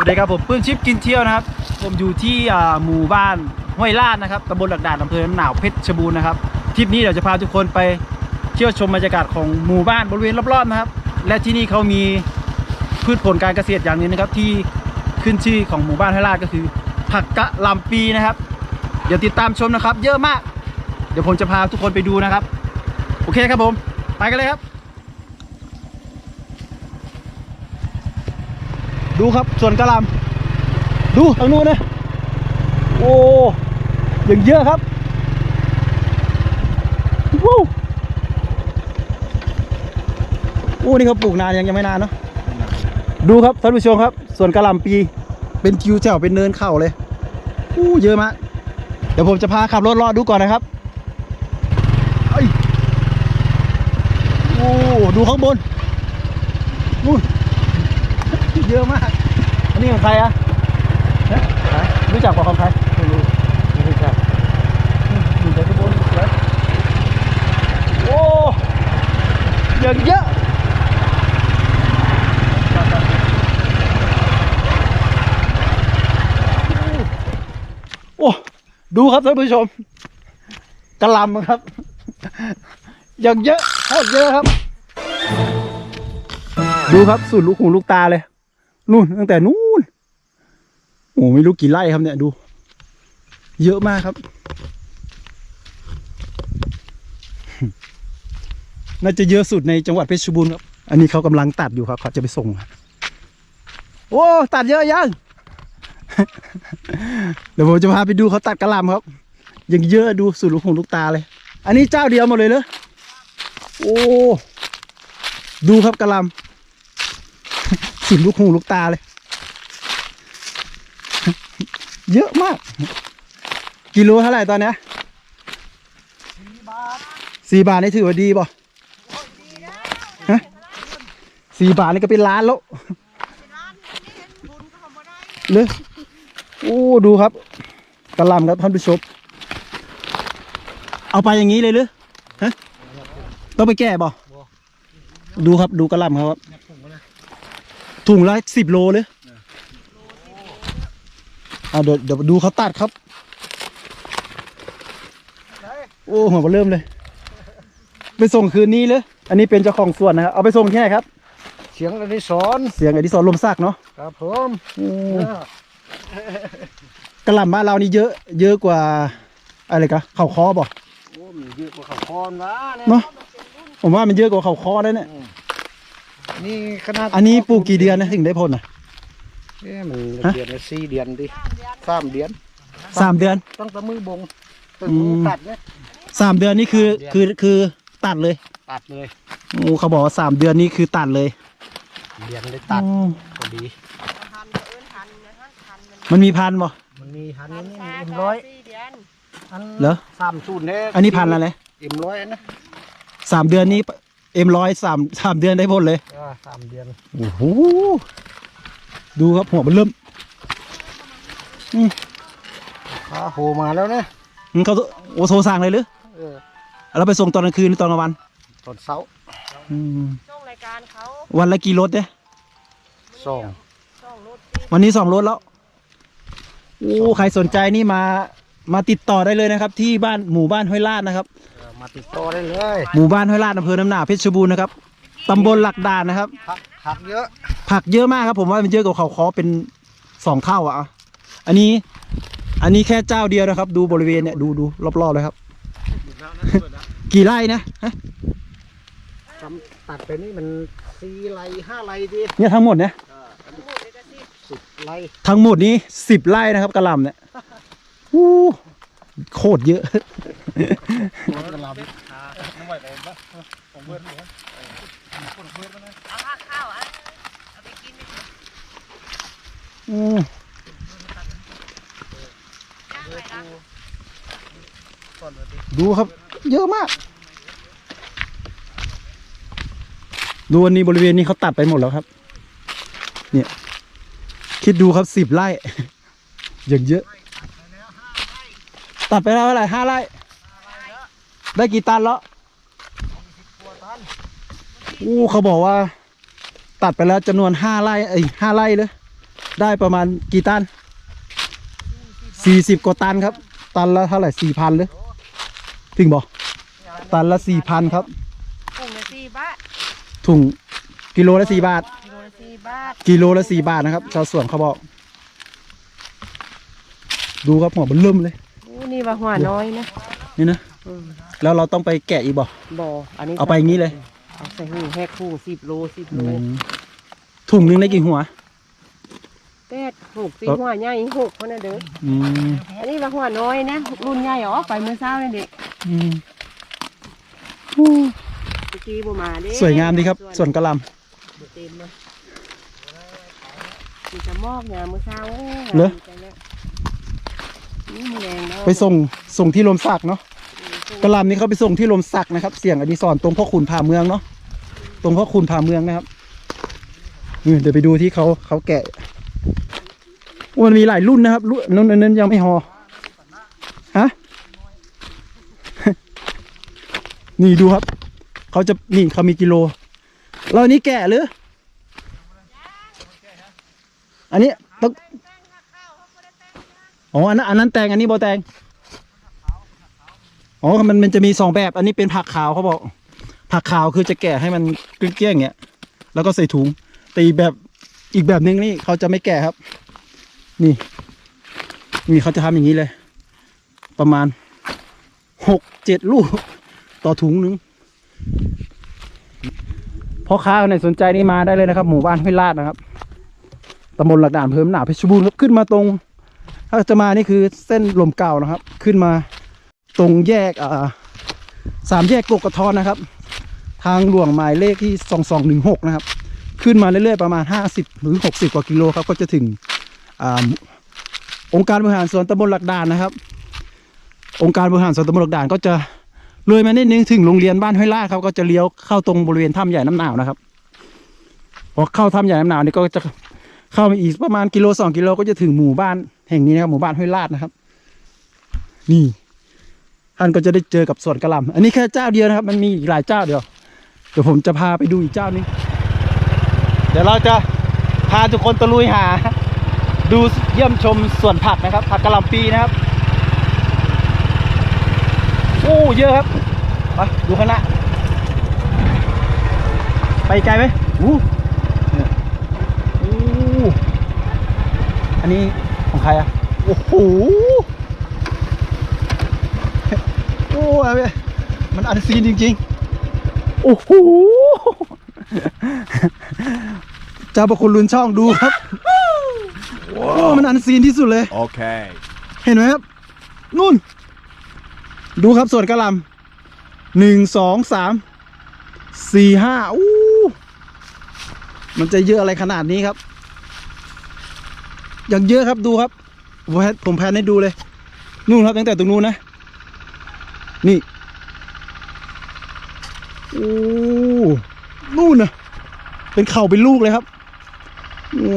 วัสดีครับผมปื้นชิปกินเที่ยวนะครับ ผมอยู่ที่หมู่บ้านห้วยลาดนะครับตำบลหลักด่านอำเภอหนาวเพชรชบูรณ์นะครับทริปนี้เดี๋ยวจะพาทุกคนไปเที่ยวชมบรรยากาศของหมู่บ้านบริเวณรอบๆนะครับ และที่นี่เขามีพืชผลการเกษตรอย่างนึงนะครับ ที่ขึ้นชื่อของหมู่บ้านห้วยลาดก็คือ ผักกะหล่ำปีนะครับ เดี๋ยวติดตามชมนะครับ เยอะมาก เดี๋ยวผมจะพาทุกคนไปดูนะครับ โอเคครับผม ไปกันเลยครับ ดูครับส่วนกะลำดูทางนู้นนะโอ้ยังเยอะครับวู้โอ้นี่เขาปลูกนานยังยังไม่นานเนาะดูครับท่านผู้ชมครับ ส่วนกะหล่ำปี เป็นทิวแถวเป็นเนินเข่าเลยอู้เยอะมากเดี๋ยวผมจะพาขับรถรอดดูก่อนนะครับไอ้ยโอ้ดูข้างบนนู่น เยอะมาก อันนี้ของใครอะฮะรู้จักกว่าของใครไม่รู้ไม่รู้จักอยู่ในขบวนเลยโอ้ยอะเยอะโอ้ดูครับท่านผู้ชมกระลำครับอย่างเยอะโคตรเยอะครับ ดูครับสุดลูกหูลูกตาเลย นู่นตั้งแต่นู่นโอ้ไม่รู้กี่ไร่ครับเนี่ยดู เยอะมากครับ น่าจะเยอะสุดในจังหวัดเพชรบูรณ์ครับ อันนี้เขากำลังตัดอยู่ครับ เขาจะไปส่งโอ้ตัดเยอะยังเดี๋ยวผมจะพาไปดูเขาตัดกระลำครับ ยังเยอะดูสุดลูกหูลูกตาเลย อันนี้เจ้าเดียวหมดเลยเหรอโอ้ดูครับกระลำ สุดลูกหูลูกตาเลย เยอะมาก กิโลเท่าไหร่ตอนเนี้ยสี่บาทนี่ถือว่าดีป่ะฮะสี่บาทนี่ก็เป็นล้านแล้วเลยโอ้ดูครับกระหลำครับท่านผู้ชมเอาไปอย่างนี้เลยหรือฮะต้องไปแก้ป่ะดูครับดูกระหลำเขาครับ ถุงละสิบโลเลยอ่าเดี๋ยวเดี๋ยวดูเขาตัดครับ โอ้หัวมาเริ่มเลย ไปส่งคืนนี้เลย อันนี้เป็นเจ้าของสวนนะครับ เอาไปส่งที่ไหนครับ เสียงอดิศรเสียงไอ้ที่สอนลมซากเนาะ ครับผมโอ้กระหล่ำบ้านเรานี่เยอะ เยอะกว่า อะไรกะเขาคอบ่โอ้มันเยอะกว่าเขาคอนวะเนี่ยเนาะผมว่ามันเยอะกว่าเขาคอได้เนี่ย นี่ขนาดอันนี้ปลูกกี่เดือนนะถึงได้ผลนะเอ๊ะมันฮะเดือนละสี่เดือนดิสามเดือนสามเดือนตั้งแต่มือบงตั้งอืมือมตัดเนี่ยสามเดือนนี่คือคือคือตัดเลย ตัดเลยโอ้เขาบอกว่าสามเดือนนี่คือตัดเลยเดือนได้ตัดอืมพอดีพันเอิ้นพันนะฮะพันมันมันมีพันธุ์บ่มันมีหันพันนี่ชาเอ็มก็ร้อยสี่เดือนอันเหรอสามศูนย์เนี่ยอันนี้พันธุ์อะไรเอ็มร้อยนะสามเดือนนี้ เอ็มร้อยสามสามเดือนได้ผลเลยอ่าสามเดือนโอ้โหดูครับหัวมันเริ่มข้าโหมาแล้วเนี่ยอืมเขาโอโทรสั่งเลยหรือเออเราไปส่งตอนกลางคืนหรือตอนกลางวันตอนเช้าอืมช่วงรายการเขาวันละกี่รถเนี่ยสองช่องรถที่วันนี้สองรถแล้วโอ้ใครสนใจนี่มามาติดต่อได้เลยนะครับ ที่บ้านหมู่บ้านห้วยลาดนะครับเออ มาติดต่อได้เลยหมู่บ้านห้วยลาดอำเภอน้ำหนาเพชรบูรณ์นะครับตำบลหลักด่านนะครับ ผักผักเยอะผักเยอะมากครับ ผมว่ามันเยอะกว่าเขาคอเป็นสองเท่าอะ อันนี้ อันนี้แค่เจ้าเดียวนะครับ ดูบริเวณเนี่ยดูดูรอบๆเลยครับ กี่ไร่นะฮะทำตัดไปนี่มันสี่ไร่ห้าไร่ดิเนี่ยทั้งหมดเนี่ยทั้งหมดเลยก็สิบสิบไร่ทั้งหมดนี้สิบไร่นะครับกระหลำเนี่ยอู้โคตรเยอะ กระลเอาผ้าข้าวอะเอาไปกินไปอืมย่างอะไรนะดูครับ เยอะมาก ดูวันนี้บริเวณนี้เขาตัดไปหมดแล้วครับ เนี่ย คิดดูครับสิบไร่อย่างเยอะ ตัดไปแล้วเท่าไหร่ห้าไร่ ได้กี่ตันแล้วอู้เขาบอกว่า ตัดไปแล้วจำนวนห้าไร่เอ้ยห้าไร่เลย ได้ประมาณกี่ตันสี่สิบกว่าตันครับ ตันละเท่าไหร่สี่พันหรือถึงบอกตันละสี่พันครับถุงละสี่บาทถุงกิโลละสี่บาท กิโลละสี่บาทกิโลละสี่บาทนะครับชาวสวนเขาบอก ดูครับหัวมันเริ่มเลยโอ้นี่ว่าหัวน้อยนะนี่นะ อืมแล้วเราต้องไปแกะอีกบ่ บ่อันนี้เอาไปอย่างนี้เลย เอาใส่หูแหกหูสิบโลสิบโลถุงหนึงได้กี่หัว แปดหกสี่หัวใหญ่หกคนน่ะเด้ออืมอันนี้ว่าหัวน้อยนะรุ่นใหญ่อ๋อไปเมื่อเช้านี่เด็กอืมเมื่อกี้บ่มาเด้สวยงามดีครับสวนกระหลบ่เต็มเลยมีจะมอกเนี่ยเมื่อเช้าโอ้ำเหรอดีจังเลยนี่มีแรงเนาะไปส่งส่งที่ลมสักเนาะ กระลำนี่เขาไปส่งที่ลมสักนะครับ เสียงอดีศรตรงพ่อขุนผ่าเมืองเนาะตรงพ่อขุนผ่าเมืองนะครับเดี๋ยวไปดูที่เขาเขาแกะโอ้มันมีหลายรุ่นนะครับ รุ่นนั้นนั้นยังไม่หอฮะนี่ดูครับเขาจะนี่เขามีกิโลเราอันนี้แกะหรือ อันนี้ต้องอ๋ออันนั้นอันนั้นแตงอันนี้บอแตง อ๋อ มันมันจะมีสองแบบ อันนี้เป็นผักขาวเขาบอก ผักขาวคือจะแกะให้มันเกลี้ยงๆอย่างเงี้ย แล้วก็ใส่ถุง ตีแบบอีกแบบนึงนี่เขาจะไม่แกะครับ นี่ นี่เขาจะทำอย่างนี้เลย ประมาณหกเจ็ดลูก ต่อถุงหนึงพ่อค้าคนไหนสนใจนี่มาได้เลยนะครับ หมู่บ้านห้วยลาดนะครับตำบลหลักด่านเพิ่มหนาเพชรบูรณ์ครับขึ้นมาตรง ถ้าจะมานี่คือเส้นลมเก่านะครับ ขึ้นมา ตรงแยกสามแยกกกกระทอนนะครับ ทางหลวงหมายเลขที่สองสองหนึ่งหกนะครับ ขึ้นมาเรื่อยๆประมาณห้าสิบหรือหกสิบกว่ากิโลครับ ก็จะถึงอองค์การบริหารส่วนตำบลหลักด่านนะครับ องค์การบริหารส่วนตำบลหลักด่านก็จะเลยมานิดนึงถึงโรงเรียนบ้านห้วยลาดครับ ก็จะเลี้ยวเข้าตรงบริเวณถ้ำใหญ่น้ำหนาวนะครับพอเข้าถ้ำใหญ่น้ำหนาวนี่ก็จะเข้ามาอีกประมาณกิโลสองกิโลก็จะถึงหมู่บ้านแห่งนี้นะครับหมู่บ้านห้วยลาดนะครับ นี่ ท่านก็จะได้เจอกับสวนกระลำอันนี้แค่เจ้าเดียวนะครับ มันมีอีกหลายเจ้าเดียว เดี๋ยวผมจะพาไปดูอีกเจ้านึงเดี๋ยวเราจะพาทุกคนตะลุยหา ดูเยี่ยมชมสวนผักนะครับ ผักกระลำปีนะครับโอ้เยอะครับไปดูข้างหน้าไปไกลไหมอู้อู้อันนี้ของใครอะโอ้โห โอ้ยมัน อันซีนจริงๆ โอ้โหเจ้าประคุณลุนช่องดูครับโอ้มันอันซีนที่สุดเลย Okay. เห็นไหมครับ นู่น ดูครับส่วนกระหลำหนึ่งสองสามสี่ห้าอู้มันจะเยอะอะไรขนาดนี้ครับ อย่างเยอะครับดูครับผมแพนผมแพนให้ดูเลย นู่นครับตั้งแต่ตรงนู้นนะ นี่โอ้นู่นนะเป็นเข่าเป็นลูกเลยครับโอ้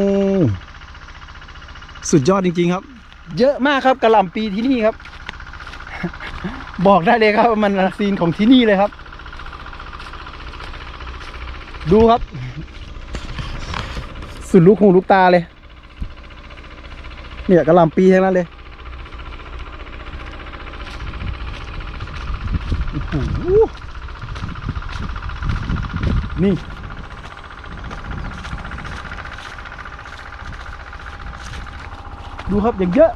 สุดยอดจริง ๆ ครับ เยอะมากครับกระหล่ำปีที่นี่ครับ บอกได้เลยครับมันซีนของที่นี่เลยครับ ดูครับ สุดลูกหูลูกตาเลย เนี่ยกระหล่ำปีทั้งนั้นเลยโอ้โห นี่ดูครับอย่างเยอะ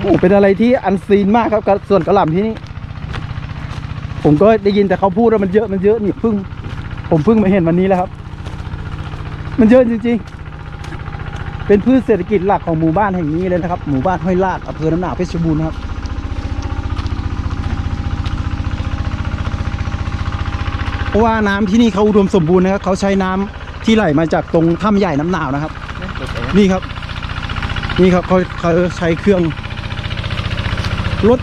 โอ้ เป็นอะไรที่อันซีนมากครับกับ ส่วนกระหล่ำที่นี่ ผมก็ได้ยินแต่เขาพูดว่ามันเยอะมันเยอะนี่เพิ่ง ผมเพิ่งมาเห็นวันนี้แล้วครับ มันเยอะจริงๆ เป็นพืชเศรษฐกิจหลักของหมู่บ้านแห่งนี้เลยนะครับ หมู่บ้านห้วยลาดอำเภอน้ำหนาวเพชรบูรณ์นะครับ เพ ราะว่าน้ำที่นี่เขาอุดมสมบูรณ์นะครับเขาใช้น้ำที่ไหลมาจากตรงถ้ำใหญ่น้ำหนาวนะครับ นี่ครับ นี่ครับเขาเขาใช้เครื่องรถ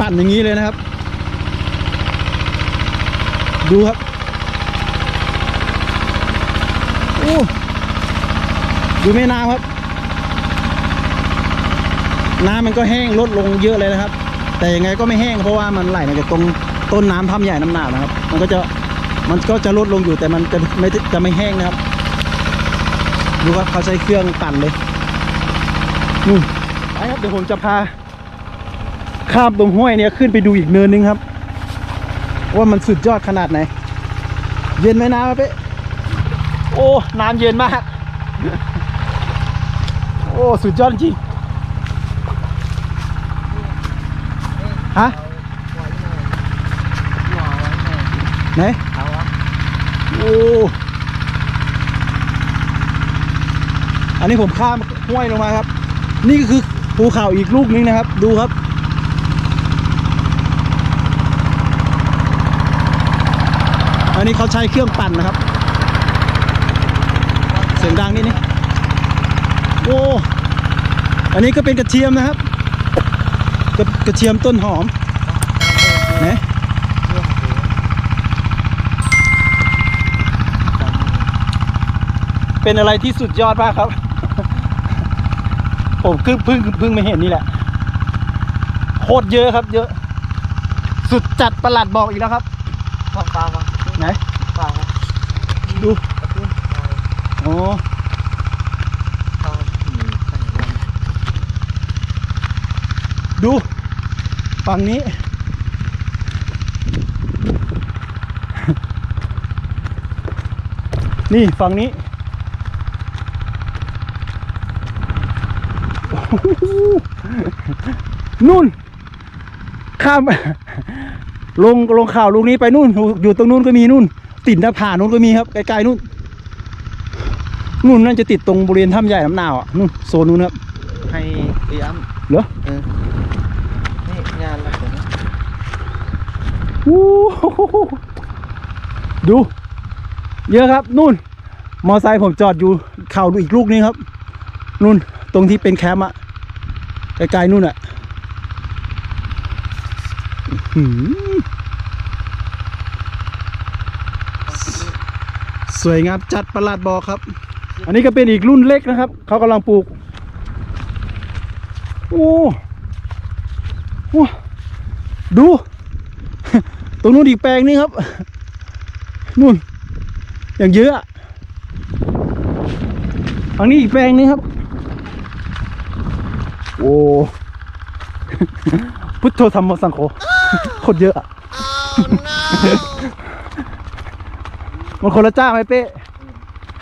ปั่นอย่างนี้เลยนะครับ ดูครับโอ้ดูแม่น้ำครับ น้ำมันก็แห้งลดลงเยอะเลยนะครับ แต่ยังไงก็ไม่แห้งเพราะว่ามันไหลมาจากตรงต้นน้ำถ้ำใหญ่น้ำหนาวนะครับ มันก็จะ มันก็จะลดลงอยู่แต่มันจะไม่จะไม่แห้งนะครับ ดูครับเขาใช้เครื่องปั่นเลยนู่นไปครับเดี๋ยวผมจะพาข้ามตรงห้วยเนี่ยขึ้นไปดูอีกเนินนึงครับ ว่ามันสุดยอดขนาดไหน เย็นไหมน้ำเป๊ะโอ้น้ำเย็นมาก โอ้สุดยอดจริงฮะไหน อันนี้ผมข้ามห้วยลงมาครับ นี่ก็คือภูเขาอีกลูกนึงนะครับ ดูครับ อันนี้เขาใช้เครื่องปั่นนะครับ เสียงดังนิดนี่โอ้อันนี้ก็เป็นกระเทียมนะครับ กระกระเทียมต้นหอมไห เป็นอะไรที่สุดยอดมากครับ ผมเพิ่งเพิ่งเพิ่งมาเห็นนี่แหละ โคตรเยอะครับ เยอะ สุดจัดประหลัดบอกอีกแล้วครับฟังฟังฟังไหนฟังนะดูกระตุ้นอ๋อฟังอืมฟังอย่างนั้นดู ฝั่งนี้ นี่ ฝั่งนี้ โอ้โห นู่น ข้าม ลงลงข่าวลูกนี้ไปนู่น อยู่ตรงนู้นก็มีนู่น ติดหน้าผานู่นก็มีครับไกลๆนู่น นู่นน่าจะติดตรงบริเวณถ้ำใหญ่น้ำหนาวอะนู่นโซนนู้นครับ ให้เตรียมเหรอเออนี่งานแล้วเดี๋ยวนะวู้หูดู เยอะครับนู่น มอไซค์ผมจอดอยู่เข่าดูอีกลูกนึงครับ นู่นตรงที่เป็นแคมป์อะ ไกลๆนู่นอะสวยงามจัดประหลาดบอกครับ อันนี้ก็เป็นอีกรุ่นเล็กนะครับ เขากำลังปลูก โอ้โหดู ตรงนู้นอีกแปลงนึงครับ นู่น อย่างเยอะอะฝั่งนี้อีกแปลงนึงครับ โอ้ พุทโธธรรมสังโฆโคตรเยอะอะมันคนละเจ้าไหมเป้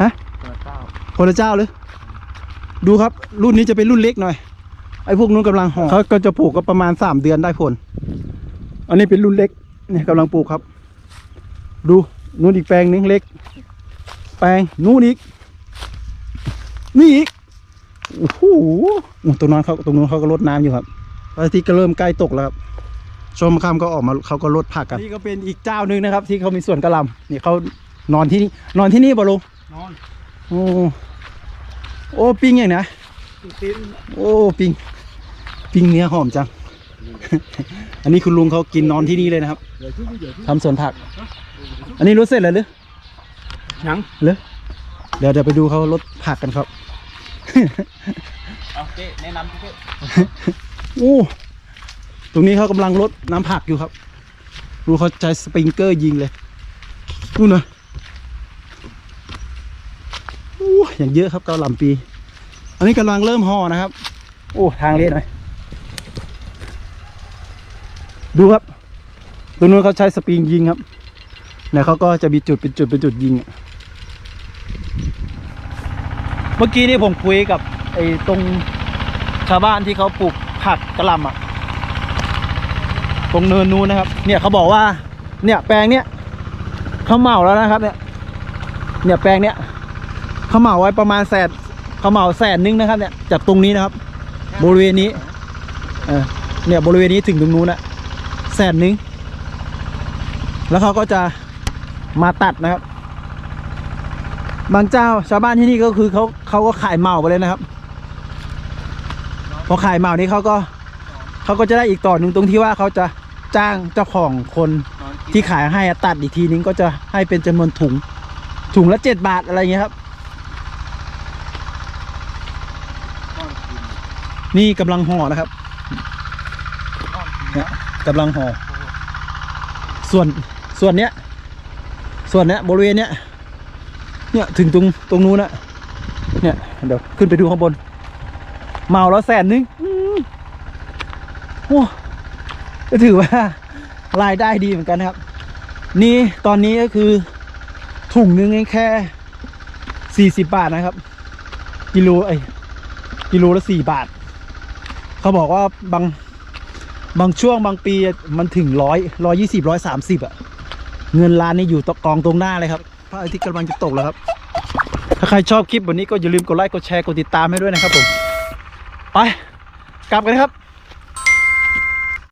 ฮะเปิดเต้าคนละเจ้าเลยดูครับ รุ่นนี้จะเป็นรุ่นเล็กหน่อย ไอ้พวกนู้นกำลังห่อเขาก็จะปลูกก็ประมาณสามเดือนได้ผล อันนี้เป็นรุ่นเล็กเนี่ยกำลังปลูกครับ ดูนู้นอีกแปลงหนึงเล็ก แปลงนู้นอีก นี่อีก โอ้โหอู้ตรงนั้นเขาตรงนู้นเขาก็รดน้ำอยู่ครับพระอาทิตย์ก็เริ่มใกล้ตกแล้วครับช่วงค่ำก็ออกมาเขาก็รดผักกันนี่ก็เป็นอีกเจ้าหนึ่งนะครับ ที่เขามีสวนกระหลำนี่เขานอนที่นี่นอนที่นี่บ่ลุงนอนโอ้โอ้ปิ้งอย่างนะตินโอ้ปิ้งปิ้งเนื้อหอมจัง อันนี้คุณลุงเขากินนอนที่นี่เลยนะครับเดี๋ยวที่เดี๋ยวที่ทำสวนผัก อันนี้รู้เสร็จแล้วหรือยังหรือเดี๋ยวเดี๋ยวไปดูเขาลดผักกันครับ เอาเจ๊แนะนำเจ๊โอ้ตรงนี้เขากำลังลดน้ำผักอยู่ครับ ดูเขาใช้สปริงเกอร์ยิงเลยนู่นนะโอ้อย่างเยอะครับเกาหล่ำปี อันนี้กำลังเริ่มห่อนะครับ โอ้ทางเละหน่อย ดูครับตรงนู้นเขาใช้สปริงยิงครับเนี่ยเขาก็จะมีจุดเป็นจุดเป็นจุดยิงอะ มื่อกี้นี่ผมคุยกับไอ้ตรงชาวบ้านที่เขาปลูกผักกระหลำอะ ตรงเนินนู้นนะครับ เนี่ยเขาบอกว่า เนี่ยแปลงเนี้ยเขาเหมาแล้วนะครับ เนี่ย เนี่ยแปลงเนี้ยเขาเหมาไว้ประมาณแสนเขาเหมาแสนนึงนะครับ เนี่ยจากตรงนี้นะครับ บริเวณนี้เออเนี่ยบริเวณนี้ถึงตรงนู้นอะแสนนึงแล้วเขาก็จะมาตัดนะครับ บางเจ้าชาวบ้านที่นี่ก็คือเขาเขาก็ขายเหมาไปเลยนะครับ พอขายเหมานี้เขาก็เขาก็จะได้อีกต่อหนึ่งตรงที่ว่าเขาจะจ้างเจ้าของคนที่ขายให้อะตัดอีกทีนึงก็จะให้เป็นจำนวนถุง ถุงละเจ็ดบาทอะไรเงี้ยครับ นี่กำลังห่อนะครับเนี่ยกำลังห่อส่วนส่วนเนี้ย ส่วนเนี้ยบริเวณเนี้ย เนี่ยถึงตรงตรงนู้นอะเนี่ยเดี๋ยวขึ้นไปดูข้างบน เมาแล้วแสนนึงโอ้ก็ถือว่ารายได้ดีเหมือนกันนะครับ นี่ตอนนี้ก็คือถุงนึงแค่สี่สิบบาทนะครับ กิโลไอกิโลละสี่บาท เขาบอกว่าบางบางช่วงบางปีมันถึงร้อยร้อยยี่สิบร้อยสามสิบอะเงินล้านนี่อยู่ตกองตรงหน้าเลยครับ พระอาทิตย์กำลังจะตกแล้วครับ ถ้าใครชอบคลิปวันนี้ก็อย่าลืมกดไลค์กดแชร์กดติดตามให้ด้วยนะครับผม ไป กลับกันครับ